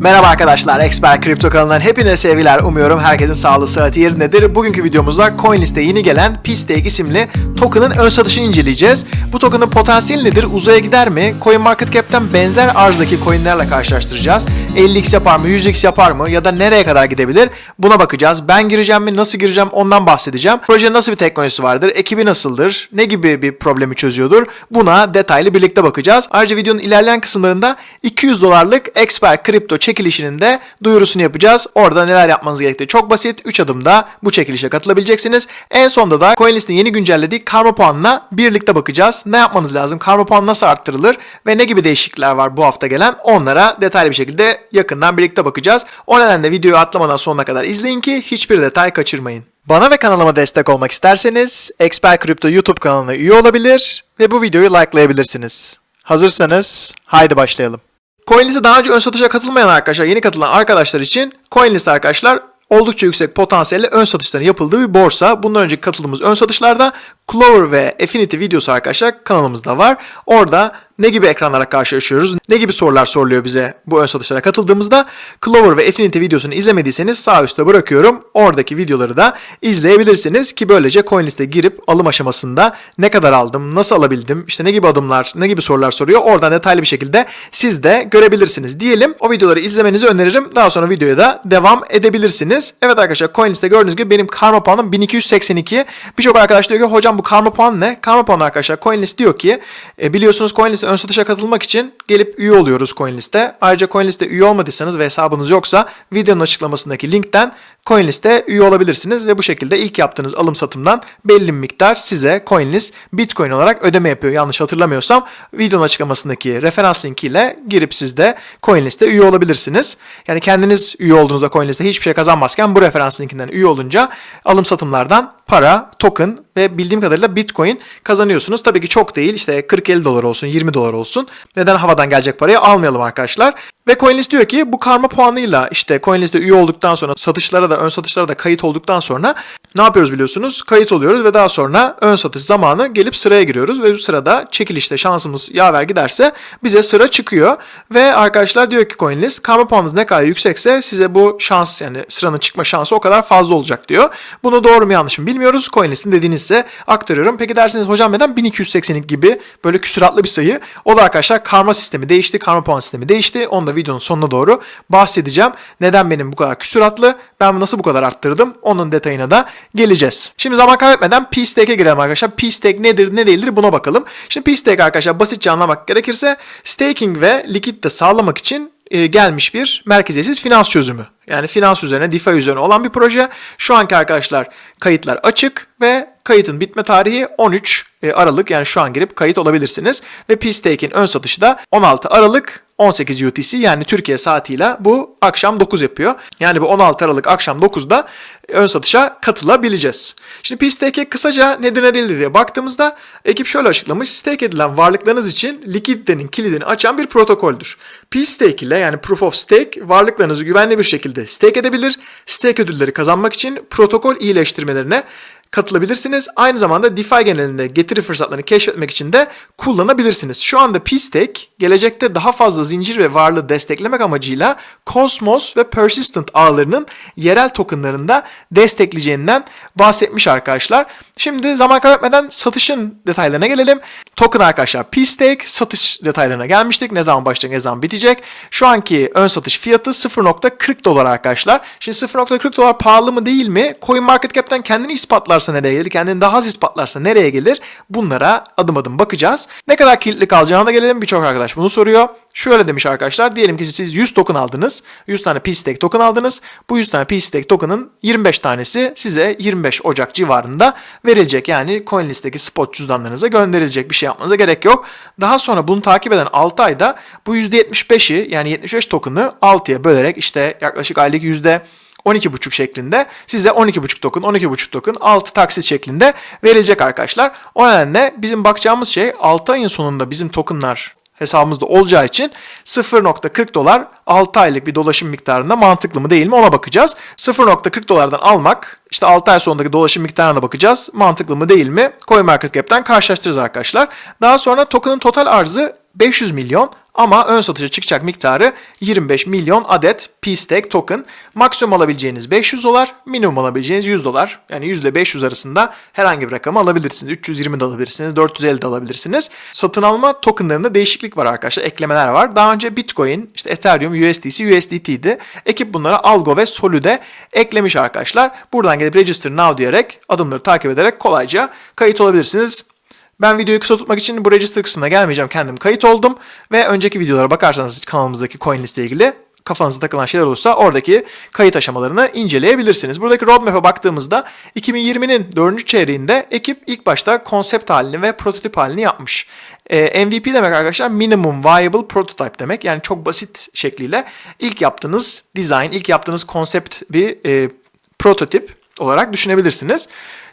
Merhaba arkadaşlar, Expert Kripto kanalından hepinize sevgiler. Umuyorum herkesin sağlığı sıhhati yerindedir. Bugünkü videomuzda CoinList'e yeni gelen P-Stake isimli token'ın ön satışını inceleyeceğiz. Bu token'ın potansiyeli nedir? Uzaya gider mi? CoinMarketCap'ten benzer arzdaki coinlerle karşılaştıracağız. 50x yapar mı? 100x yapar mı? Ya da nereye kadar gidebilir? Buna bakacağız. Ben gireceğim mi? Nasıl gireceğim? Ondan bahsedeceğim. Projenin nasıl bir teknolojisi vardır? Ekibi nasıldır? Ne gibi bir problemi çözüyordur? Buna detaylı birlikte bakacağız. Ayrıca videonun ilerleyen kısımlarında 200 dolarlık Expert Kripto çekilişinin de duyurusunu yapacağız. Orada neler yapmanız gerektiği çok basit. 3 adımda bu çekilişe katılabileceksiniz. En sonda da CoinList'in yeni güncellediği karma puanına birlikte bakacağız. Ne yapmanız lazım? Karma puan nasıl arttırılır? Ve ne gibi değişiklikler var bu hafta gelen? Onlara detaylı bir şekilde yakından birlikte bakacağız. O nedenle videoyu atlamadan sonuna kadar izleyin ki hiçbir detay kaçırmayın. Bana ve kanalıma destek olmak isterseniz Expert Crypto YouTube kanalına üye olabilir ve bu videoyu likelayabilirsiniz. Hazırsanız haydi başlayalım. CoinList'e daha önce ön satışa katılmayan arkadaşlar, yeni katılan arkadaşlar için CoinList arkadaşlar oldukça yüksek potansiyelle ön satışların yapıldığı bir borsa. Bundan önceki katıldığımız ön satışlarda Clover ve Affinity videosu arkadaşlar kanalımızda var. Orada ne gibi ekranlara karşılaşıyoruz, ne gibi sorular soruluyor bize bu ön satışlara katıldığımızda Clover ve Affinity videosunu izlemediyseniz sağ üstte bırakıyorum. Oradaki videoları da izleyebilirsiniz ki böylece CoinList'e girip alım aşamasında ne kadar aldım, nasıl alabildim, işte ne gibi adımlar, ne gibi sorular soruyor oradan detaylı bir şekilde siz de görebilirsiniz diyelim. O videoları izlemenizi öneririm. Daha sonra videoya da devam edebilirsiniz. Evet arkadaşlar CoinList'te gördüğünüz gibi benim karma puanım 1282. Birçok arkadaş diyor ki hocam bu karma puan ne? Karma puan arkadaşlar CoinList diyor ki e, biliyorsunuz CoinList ön satışa katılmak için gelip üye oluyoruz CoinList'te. Ayrıca CoinList'te üye olmadıysanız ve hesabınız yoksa videonun açıklamasındaki linkten CoinList'te üye olabilirsiniz ve bu şekilde ilk yaptığınız alım satımdan belli bir miktar size CoinList Bitcoin olarak ödeme yapıyor. Yanlış hatırlamıyorsam videonun açıklamasındaki referans linkiyle girip siz de CoinList'te üye olabilirsiniz. Yani kendiniz üye olduğunuzda CoinList'te hiçbir şey kazanmazken bu referans linkinden üye olunca alım satımlardan para, token ve bildiğim kadarıyla Bitcoin kazanıyorsunuz. Tabii ki çok değil işte 40-50 dolar olsun 20 dolar olsun. Neden havadan gelecek parayı almayalım arkadaşlar. Ve CoinList diyor ki bu karma puanıyla işte CoinList'e üye olduktan sonra satışlara da ön satışlara da kayıt olduktan sonra ne yapıyoruz biliyorsunuz? Kayıt oluyoruz ve daha sonra ön satış zamanı gelip sıraya giriyoruz ve bu sırada çekilişte şansımız yaver giderse bize sıra çıkıyor ve arkadaşlar diyor ki CoinList karma puanınız ne kadar yüksekse size bu şans yani sıranın çıkma şansı o kadar fazla olacak diyor. Bunu doğru mu yanlış mı bilmiyoruz. CoinList'in dediğini size aktarıyorum. Peki dersiniz hocam neden 1282 gibi böyle küsuratlı bir sayı? O da arkadaşlar karma sistemi değişti. Karma puan sistemi değişti. Onu da videonun sonuna doğru bahsedeceğim. Neden benim bu kadar küsuratlı? Ben nasıl bu kadar arttırdım? Onun detayına da geleceğiz. Şimdi zaman kaybetmeden P-Stake'e girelim arkadaşlar. P-Stake nedir ne değildir buna bakalım. Şimdi P-Stake arkadaşlar basitçe anlamak gerekirse staking ve likitte sağlamak için e, gelmiş bir merkeziyetsiz finans çözümü. Yani finans üzerine, DeFi üzerine olan bir proje. Şu anki arkadaşlar kayıtlar açık ve kayıtın bitme tarihi 13 Aralık yani şu an girip kayıt olabilirsiniz. Ve P-Stake'in ön satışı da 16 Aralık 18 UTC yani Türkiye saatiyle bu akşam 9 yapıyor. Yani bu 16 Aralık akşam 9'da ön satışa katılabileceğiz. Şimdi P-Stake kısaca nedir ne değildir diye baktığımızda ekip şöyle açıklamış. Stake edilen varlıklarınız için likiditenin kilidini açan bir protokoldür. P-Stake ile yani Proof of Stake varlıklarınızı güvenli bir şekilde stake edebilir. Stake ödülleri kazanmak için protokol iyileştirmelerine katılabilirsiniz. Aynı zamanda DeFi genelinde getiri fırsatlarını keşfetmek için de kullanabilirsiniz. Şu anda P-Stake gelecekte daha fazla zincir ve varlığı desteklemek amacıyla Cosmos ve Persistent ağlarının yerel tokenlarında destekleyeceğinden bahsetmiş arkadaşlar. Şimdi zaman kaybetmeden satışın detaylarına gelelim. Token arkadaşlar P-Stake satış detaylarına gelmiştik. Ne zaman başlayacak ne zaman bitecek. Şu anki ön satış fiyatı 0.40 dolar arkadaşlar. Şimdi 0.40 dolar pahalı mı değil mi? CoinMarketCap'ten kendini ispatlarsa nereye gelir? Kendini daha az ispatlarsa nereye gelir? Bunlara adım adım bakacağız. Ne kadar kilitli kalacağına da gelelim. Birçok arkadaş bunu soruyor. Şöyle demiş arkadaşlar. Diyelim ki siz 100 token aldınız. 100 tane P-Stake token aldınız. Bu 100 tane P-Stake token'ın 25 tanesi size 25 Ocak civarında verilecek. Yani CoinList'teki spot cüzdanlarınıza gönderilecek. Bir şey yapmanıza gerek yok. Daha sonra bunu takip eden 6 ayda bu %75'i yani 75 token'ı 6'ya bölerek işte yaklaşık aylık yüzde 12,5 şeklinde size 12,5 token, 12,5 token 6 taksit şeklinde verilecek arkadaşlar. O nedenle bizim bakacağımız şey 6 ayın sonunda bizim tokenlar hesabımızda olacağı için 0.40 dolar 6 aylık bir dolaşım miktarında mantıklı mı değil mi ona bakacağız. 0.40 dolardan almak işte 6 ay sonundaki dolaşım miktarına bakacağız. Mantıklı mı değil mi? CoinMarketCap'ten karşılaştırırız arkadaşlar. Daha sonra token'ın total arzı 500 milyon ama ön satışa çıkacak miktarı 25 milyon adet P-Stake token. Maksimum alabileceğiniz 500 dolar, minimum alabileceğiniz 100 dolar. Yani 100 ile 500 arasında herhangi bir rakamı alabilirsiniz. 320 de alabilirsiniz, 450 de alabilirsiniz. Satın alma tokenlarında değişiklik var arkadaşlar, eklemeler var. Daha önce Bitcoin, işte Ethereum, USDC, USDT'ydi. Ekip bunlara Algo ve Solid'e eklemiş arkadaşlar. Buradan gelip Register Now diyerek adımları takip ederek kolayca kayıt olabilirsiniz. Ben videoyu kısa tutmak için bu register kısmına gelmeyeceğim. Kendim kayıt oldum. Ve önceki videolara bakarsanız kanalımızdaki coin liste ilgili kafanıza takılan şeyler olursa oradaki kayıt aşamalarını inceleyebilirsiniz. Buradaki roadmap'e baktığımızda 2020'nin 4. çeyreğinde ekip ilk başta konsept halini ve prototip halini yapmış. Ee, MVP demek arkadaşlar minimum viable prototype demek. Yani çok basit şekliyle ilk yaptığınız design, ilk yaptığınız konsept bir e, prototip olarak düşünebilirsiniz.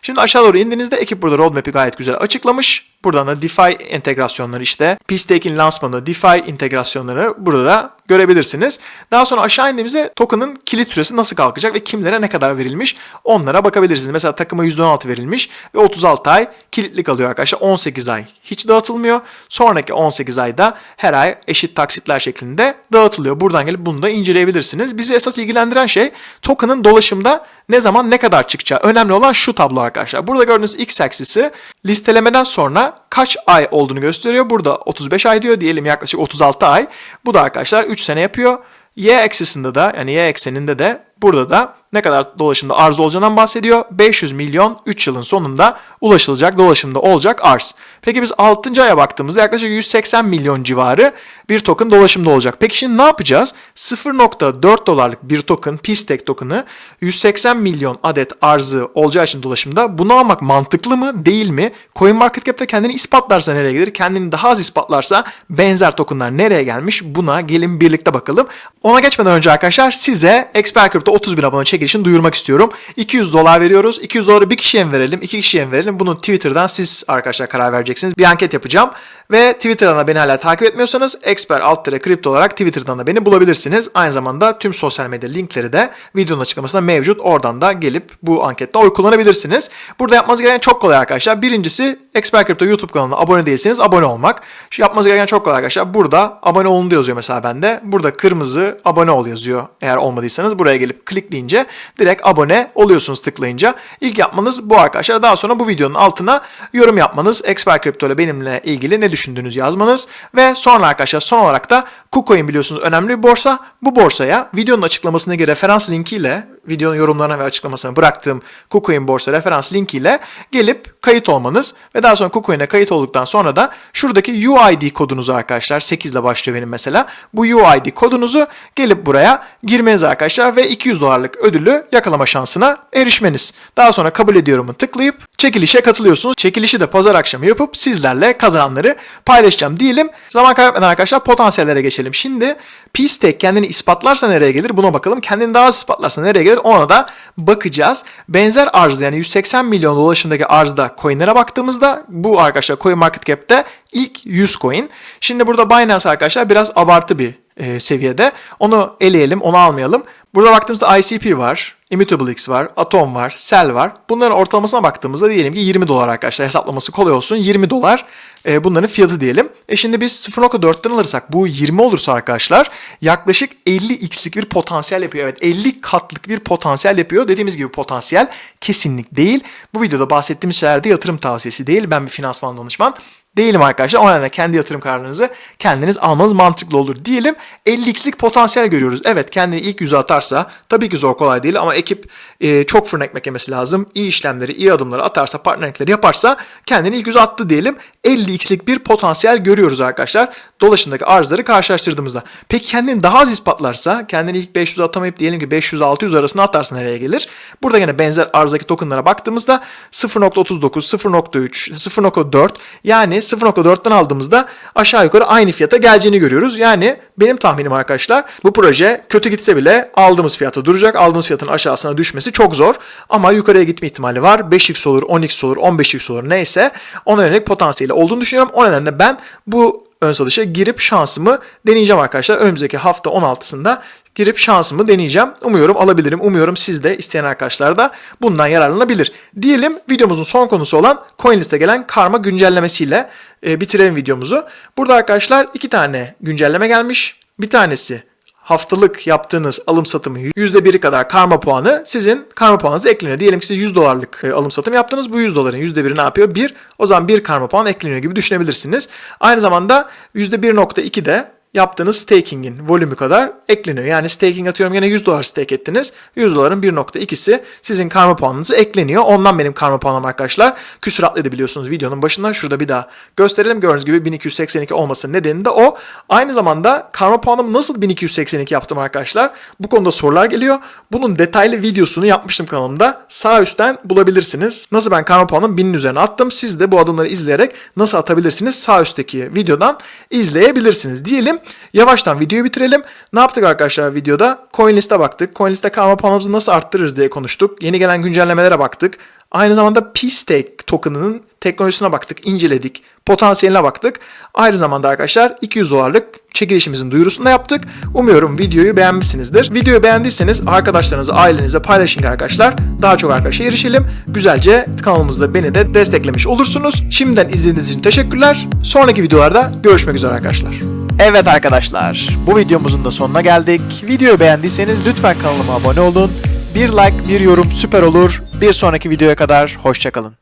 Şimdi aşağı doğru indiğinizde ekip burada roadmap'i gayet güzel açıklamış. Buradan da DeFi entegrasyonları işte P-Stake'in lansmanı, DeFi integrasyonları burada da görebilirsiniz. Daha sonra aşağı indiğimizde token'ın kilit süresi nasıl kalkacak ve kimlere ne kadar verilmiş onlara bakabilirsiniz. Mesela takıma %16 verilmiş ve 36 ay kilitli kalıyor arkadaşlar. 18 ay hiç dağıtılmıyor. Sonraki 18 ayda her ay eşit taksitler şeklinde dağıtılıyor. Buradan gelip bunu da inceleyebilirsiniz. Bizi esas ilgilendiren şey token'ın dolaşımda ne zaman ne kadar çıkacağı. Önemli olan şu tablo arkadaşlar. Burada gördüğünüz x aksisi listelemeden sonra kaç ay olduğunu gösteriyor. Burada 35 ay diyor. Diyelim yaklaşık 36 ay. Bu da arkadaşlar 3 sene yapıyor. Y eksisinde de yani y ekseninde de burada da ne kadar dolaşımda arz olacağından bahsediyor. 500 milyon 3 yılın sonunda ulaşılacak dolaşımda olacak arz. Peki biz 6. aya baktığımızda yaklaşık 180 milyon civarı bir token dolaşımda olacak. Peki şimdi ne yapacağız? 0.4 dolarlık bir token, P-Stake token'ı 180 milyon adet arzı olacağı için dolaşımda bunu almak mantıklı mı değil mi? CoinMarketCap'te kendini ispatlarsa nereye gelir? Kendini daha az ispatlarsa benzer tokenlar nereye gelmiş? Buna gelin birlikte bakalım. Ona geçmeden önce arkadaşlar size Expert Crypto 30 bin abone çekilişini duyurmak istiyorum. 200 dolar veriyoruz. 200 doları bir kişiye mi verelim, iki kişiye mi verelim? Bunu Twitter'dan siz arkadaşlar karar vereceksiniz. Bir anket yapacağım. Ve Twitter'dan da beni hala takip etmiyorsanız Expert alt kripto olarak Twitter'dan da beni bulabilirsiniz. Aynı zamanda tüm sosyal medya linkleri de videonun açıklamasında mevcut. Oradan da gelip bu ankette oy kullanabilirsiniz. Burada yapmanız gereken çok kolay arkadaşlar. Birincisi Expert Crypto YouTube kanalına abone değilseniz abone olmak. Şu yapmanız gereken çok kolay arkadaşlar. Burada abone olun yazıyor mesela bende. Burada kırmızı abone ol yazıyor. Eğer olmadıysanız buraya gelip klikleyince direkt abone oluyorsunuz tıklayınca. İlk yapmanız bu arkadaşlar. Daha sonra bu videonun altına yorum yapmanız. Expert Crypto ile benimle ilgili ne düşündüğünüz yazmanız. Ve sonra arkadaşlar son olarak da KuCoin biliyorsunuz önemli bir borsa. Bu borsaya videonun açıklamasındaki referans linkiyle videonun yorumlarına ve açıklamasına bıraktığım KuCoin borsa referans linkiyle gelip kayıt olmanız ve daha sonra KuCoin'e kayıt olduktan sonra da şuradaki UID kodunuzu arkadaşlar 8 ile başlıyor benim mesela. Bu UID kodunuzu gelip buraya girmeniz arkadaşlar ve 200 dolarlık ödülü yakalama şansına erişmeniz. Daha sonra kabul ediyorumu tıklayıp çekilişe katılıyorsunuz. Çekilişi de pazar akşamı yapıp sizlerle kazananları paylaşacağım diyelim. Zaman kaybetmeden arkadaşlar potansiyellere geçelim. Şimdi P-Stake kendini ispatlarsa nereye gelir buna bakalım. Kendini daha ispatlarsa nereye gelir ona da bakacağız. Benzer arzda yani 180 milyon dolaşımdaki arzda coinlere baktığımızda bu arkadaşlar CoinMarketCap'te ilk 100 coin. Şimdi burada Binance arkadaşlar biraz abartı bir e, seviyede. Onu eleyelim, onu almayalım. Burada baktığımızda ICP var, Immutable X var, Atom var, Cell var. Bunların ortalamasına baktığımızda diyelim ki 20 dolar arkadaşlar. Hesaplaması kolay olsun. 20 dolar e, bunların fiyatı diyelim. E şimdi biz 0.4'ten alırsak bu 20 olursa arkadaşlar yaklaşık 50x'lik bir potansiyel yapıyor. Evet 50 katlık bir potansiyel yapıyor. Dediğimiz gibi potansiyel kesinlik değil. Bu videoda bahsettiğimiz şeyler de yatırım tavsiyesi değil. Ben bir finansman danışman değilim arkadaşlar. O nedenle kendi yatırım kararlarınızı kendiniz almanız mantıklı olur diyelim. 50x'lik potansiyel görüyoruz. Evet kendini ilk yüze atarsa tabii ki zor kolay değil ama ekip e, çok fırın ekmek yemesi lazım. İyi işlemleri, iyi adımları atarsa, partnerlikleri yaparsa kendini ilk yüze attı diyelim. 50x'lik bir potansiyel görüyoruz arkadaşlar. Dolaşımdaki arzları karşılaştırdığımızda. Peki kendini daha az ispatlarsa, kendini ilk 500 atamayıp diyelim ki 500-600 arasında atarsa nereye gelir? Burada yine benzer arzdaki tokenlara baktığımızda 0.39, 0.3, 0.4 yani 0.4'ten aldığımızda aşağı yukarı aynı fiyata geleceğini görüyoruz. Yani benim tahminim arkadaşlar bu proje kötü gitse bile aldığımız fiyata duracak. Aldığımız fiyatın aşağısına düşmesi çok zor. Ama yukarıya gitme ihtimali var. 5x olur, 10x olur, 15x olur neyse. Ona yönelik potansiyeli olduğunu düşünüyorum. O nedenle ben bu ön satışa girip şansımı deneyeceğim arkadaşlar. Önümüzdeki hafta 16'sında girip şansımı deneyeceğim. Umuyorum alabilirim. Umuyorum siz de isteyen arkadaşlar da bundan yararlanabilir. Diyelim videomuzun son konusu olan CoinList'e gelen karma güncellemesiyle e, bitirelim videomuzu. Burada arkadaşlar iki tane güncelleme gelmiş. Bir tanesi haftalık yaptığınız alım satımı %1'i kadar karma puanı sizin karma puanınıza ekleniyor. Diyelim ki siz 100 dolarlık e, alım satım yaptınız. Bu 100 doların %1'i ne yapıyor? 1. O zaman 1 karma puan ekleniyor gibi düşünebilirsiniz. Aynı zamanda %1.2 de yaptığınız staking'in volümü kadar ekleniyor. Yani staking atıyorum yine 100 dolar stake ettiniz. 100 doların 1.2'si sizin karma puanınıza ekleniyor. Ondan benim karma puanım arkadaşlar. Küsuratlıydı biliyorsunuz videonun başında. Şurada bir daha gösterelim. Gördüğünüz gibi 1282 olmasının nedeni de o. Aynı zamanda karma puanımı nasıl 1282 yaptım arkadaşlar? Bu konuda sorular geliyor. Bunun detaylı videosunu yapmıştım kanalımda. Sağ üstten bulabilirsiniz. Nasıl ben karma puanımı 1000'in üzerine attım. Siz de bu adımları izleyerek nasıl atabilirsiniz? Sağ üstteki videodan izleyebilirsiniz. Diyelim yavaştan videoyu bitirelim. Ne yaptık arkadaşlar videoda? CoinList'e baktık. CoinList'te karma puanımızı nasıl arttırırız diye konuştuk. Yeni gelen güncellemelere baktık. Aynı zamanda P-Stake token'ının teknolojisine baktık, inceledik. Potansiyeline baktık. Aynı zamanda arkadaşlar 200 dolarlık çekilişimizin duyurusunu da yaptık. Umuyorum videoyu beğenmişsinizdir. Videoyu beğendiyseniz arkadaşlarınızla, ailenize paylaşın arkadaşlar. Daha çok arkadaşa erişelim. Güzelce kanalımızda beni de desteklemiş olursunuz. Şimdiden izlediğiniz için teşekkürler. Sonraki videolarda görüşmek üzere arkadaşlar. Evet arkadaşlar, bu videomuzun da sonuna geldik. Videoyu beğendiyseniz lütfen kanalıma abone olun. Bir like, bir yorum süper olur. Bir sonraki videoya kadar hoşçakalın.